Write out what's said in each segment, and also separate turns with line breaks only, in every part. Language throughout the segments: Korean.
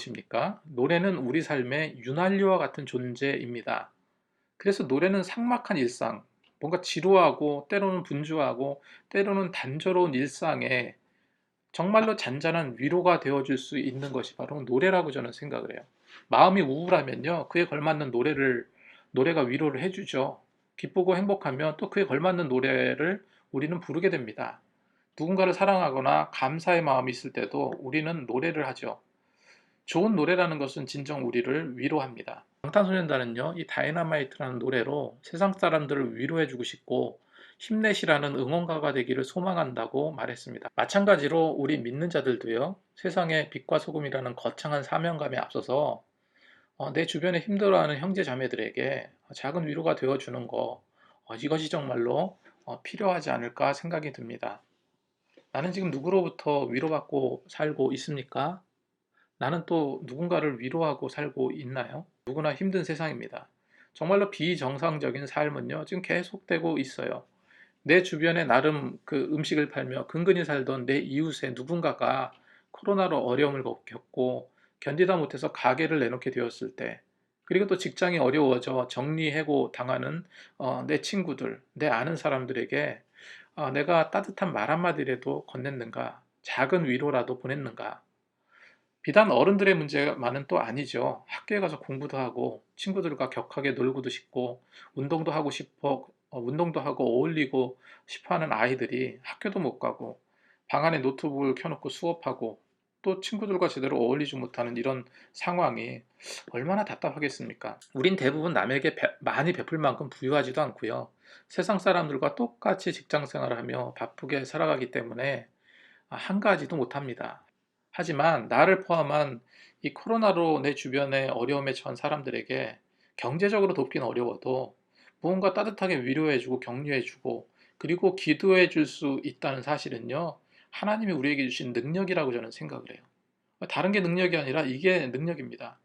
무엇입니까? 노래는 우리 삶의 윤활유와 같은 존재입니다. 그래서 노래는 삭막한 일상, 뭔가 지루하고 때로는 분주하고 때로는 단조로운 일상에 정말로 잔잔한 위로가 되어줄 수 있는 것이 바로 노래라고 저는 생각을 해요. 마음이 우울하면요, 그에 걸맞는 노래를 노래가 위로를 해주죠. 기쁘고 행복하면 또 그에 걸맞는 노래를 우리는 부르게 됩니다. 누군가를 사랑하거나 감사의 마음이 있을 때도 우리는 노래를 하죠. 좋은 노래라는 것은 진정 우리를 위로합니다. 방탄소년단은요, 이 다이너마이트라는 노래로 세상 사람들을 위로해주고 싶고 힘내시라는 응원가가 되기를 소망한다고 말했습니다. 마찬가지로 우리 믿는 자들도요, 세상의 빛과 소금이라는 거창한 사명감에 앞서서 어, 내 주변에 힘들어하는 형제 자매들에게 작은 위로가 되어주는 거, 어, 이것이 정말로 어, 필요하지 않을까 생각이 듭니다. 나는 지금 누구로부터 위로받고 살고 있습니까? 나는 또 누군가를 위로하고 살고 있나요? 누구나 힘든 세상입니다. 정말로 비정상적인 삶은요, 지금 계속되고 있어요. 내 주변에 나름 그 음식을 팔며 근근히 살던 내 이웃의 누군가가 코로나로 어려움을 겪고 견디다 못해서 가게를 내놓게 되었을 때, 그리고 또 직장이 어려워져 정리해고 당하는 어, 내 친구들, 내 아는 사람들에게 어, 내가 따뜻한 말 한마디라도 건넸는가, 작은 위로라도 보냈는가. 비단 어른들의 문제만은 또 아니죠. 학교에 가서 공부도 하고 친구들과 격하게 놀고도 싶고 운동도 하고 싶어 어, 운동도 하고 어울리고 싶어하는 아이들이 학교도 못 가고 방 안에 노트북을 켜놓고 수업하고 또 친구들과 제대로 어울리지 못하는 이런 상황이 얼마나 답답하겠습니까? 우린 대부분 남에게 배, 많이 베풀 만큼 부유하지도 않고요. 세상 사람들과 똑같이 직장 생활을 하며 바쁘게 살아가기 때문에 한 가지도 못합니다. 하지만 나를 포함한 이 코로나로 내 주변에 어려움에 처한 사람들에게 경제적으로 돕긴 어려워도 무언가 따뜻하게 위로해주고 격려해주고 그리고 기도해 줄 수 있다는 사실은요 하나님이 우리에게 주신 능력이라고 저는 생각을 해요. 다른 게 능력이 아니라 이게 능력입니다.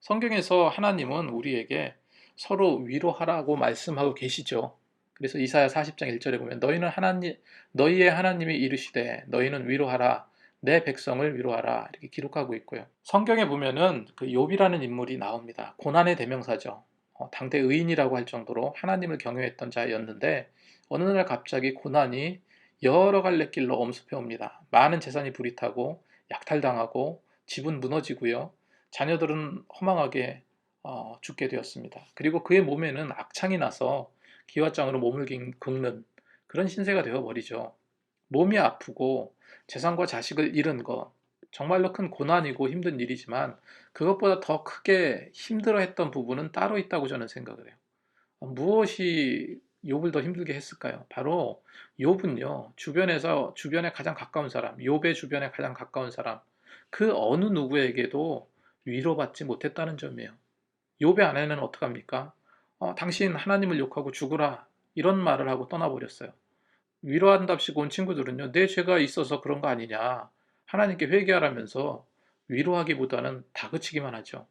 성경에서 하나님은 우리에게 서로 위로하라고 말씀하고 계시죠. 그래서 이사야 40장 1절에 보면 너희는 하나님 너희의 하나님이 이르시되 너희는 위로하라 내 백성을 위로하라 이렇게 기록하고 있고요. 성경에 보면은 그 욥이라는 인물이 나옵니다. 고난의 대명사죠. 어, 당대 의인이라고 할 정도로 하나님을 경외했던 자였는데 어느 날 갑자기 고난이 여러 갈래 길로 엄습해 옵니다. 많은 재산이 불이 타고 약탈당하고 집은 무너지고요. 자녀들은 허망하게 어, 죽게 되었습니다. 그리고 그의 몸에는 악창이 나서 기와장으로 몸을 긁는 그런 신세가 되어버리죠. 몸이 아프고 재산과 자식을 잃은 것 정말로 큰 고난이고 힘든 일이지만 그것보다 더 크게 힘들어했던 부분은 따로 있다고 저는 생각을 해요. 무엇이 욥을 더 힘들게 했을까요? 바로 욥은요 주변에서 주변에 가장 가까운 사람, 욥의 주변에 가장 가까운 사람, 그 어느 누구에게도 위로받지 못했다는 점이에요. 욥의 아내는 어떡합니까? 어, 당신 하나님을 욕하고 죽으라 이런 말을 하고 떠나버렸어요. 위로한답시고 온 친구들은요 내 죄가 있어서 그런 거 아니냐? 하나님께 회개하라면서 위로하기보다는 다그치기만 하죠.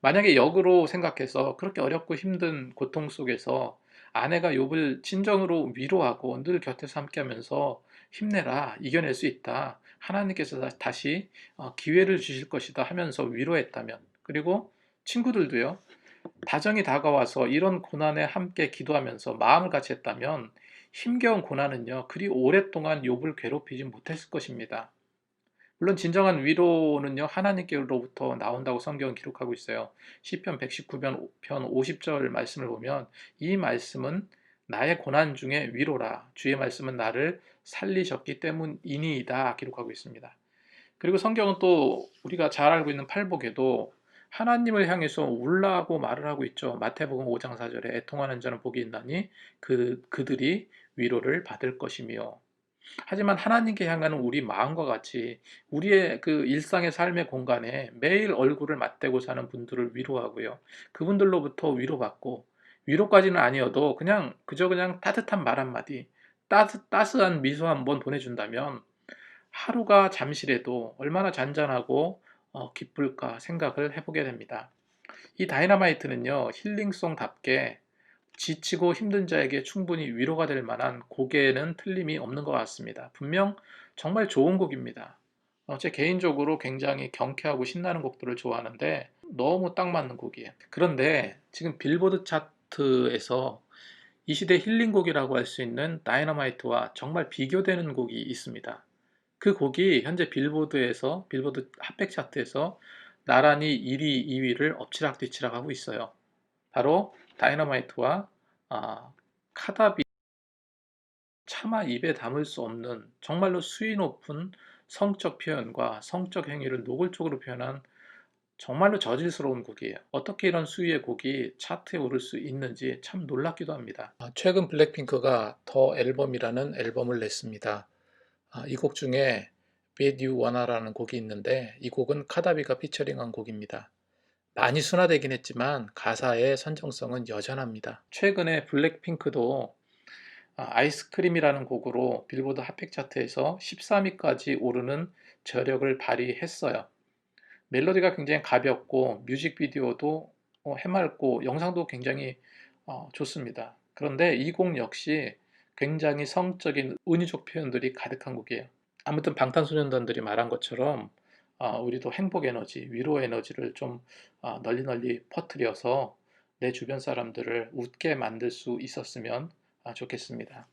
만약에 역으로 생각해서 그렇게 어렵고 힘든 고통 속에서 아내가 욥을 진정으로 위로하고 늘 곁에서 함께하면서 힘내라 이겨낼 수 있다. 하나님께서 다시 어, 기회를 주실 것이다. 하면서 위로했다면 그리고 친구들도요 다정이 다가와서 이런 고난에 함께 기도하면서 마음을 같이 했다면 힘겨운 고난은요 그리 오랫동안 욥을 괴롭히지 못했을 것입니다. 물론 진정한 위로는요 하나님께로부터 나온다고 성경은 기록하고 있어요. 시편 119편 50절 말씀을 보면 이 말씀은 나의 고난 중에 위로라. 주의 말씀은 나를 살리셨기 때문이니이다 기록하고 있습니다. 그리고 성경은 또 우리가 잘 알고 있는 팔복에도 하나님을 향해서 울라고 말을 하고 있죠. 마태복음 5장 4절에 애통하는 자는 복이 있나니 그 그들이 위로를 받을 것이며 하지만 하나님께 향하는 우리 마음과 같이 우리의 그 일상의 삶의 공간에 매일 얼굴을 맞대고 사는 분들을 위로하고요. 그분들로부터 위로받고 위로까지는 아니어도 그냥 그저 그냥 따뜻한 말 한마디, 따스, 따스한 미소 한번 보내준다면 하루가 잠시라도 얼마나 잔잔하고 어, 기쁠까 생각을 해보게 됩니다. 이 다이너마이트는요, 힐링송답게 지치고 힘든 자에게 충분히 위로가 될 만한 곡에는 틀림이 없는 것 같습니다. 분명 정말 좋은 곡입니다. 어, 제 개인적으로 굉장히 경쾌하고 신나는 곡들을 좋아하는데 너무 딱 맞는 곡이에요. 그런데 지금 빌보드 차트에서 이 시대 힐링곡이라고 할 수 있는 다이너마이트와 정말 비교되는 곡이 있습니다. 그 곡이 현재 빌보드에서 빌보드 핫백 차트에서 나란히 1위, 2위를 엎치락뒤치락 하고 있어요. 바로 다이너마이트와 아, 카다비 차마 입에 담을 수 없는 정말로 수위 높은 성적 표현과 성적 행위를 노골적으로 표현한 정말로 저질스러운 곡이에요. 어떻게 이런 수위의 곡이 차트에 오를 수 있는지 참 놀랍기도 합니다. 아, 최근 블랙핑크가 더 앨범이라는 앨범을 냈습니다. 아, 이곡 중에 Bad You Wanna라는 곡이 있는데 이 곡은 카다비가 피처링한 곡입니다. 많이 순화되긴 했지만 가사의 선정성은 여전합니다. 최근에 블랙핑크도 아, 아이스크림이라는 곡으로 빌보드 핫팩 차트에서 13위까지 오르는 저력을 발휘했어요. 멜로디가 굉장히 가볍고 뮤직비디오도 어, 해맑고 영상도 굉장히 어, 좋습니다. 그런데 이 곡 역시 굉장히 성적인 은유적 표현들이 가득한 곡이에요. 아무튼 방탄소년단들이 말한 것처럼 어, 우리도 행복 에너지, 위로 에너지를 좀 어, 널리 널리 퍼뜨려서 내 주변 사람들을 웃게 만들 수 있었으면 아, 좋겠습니다.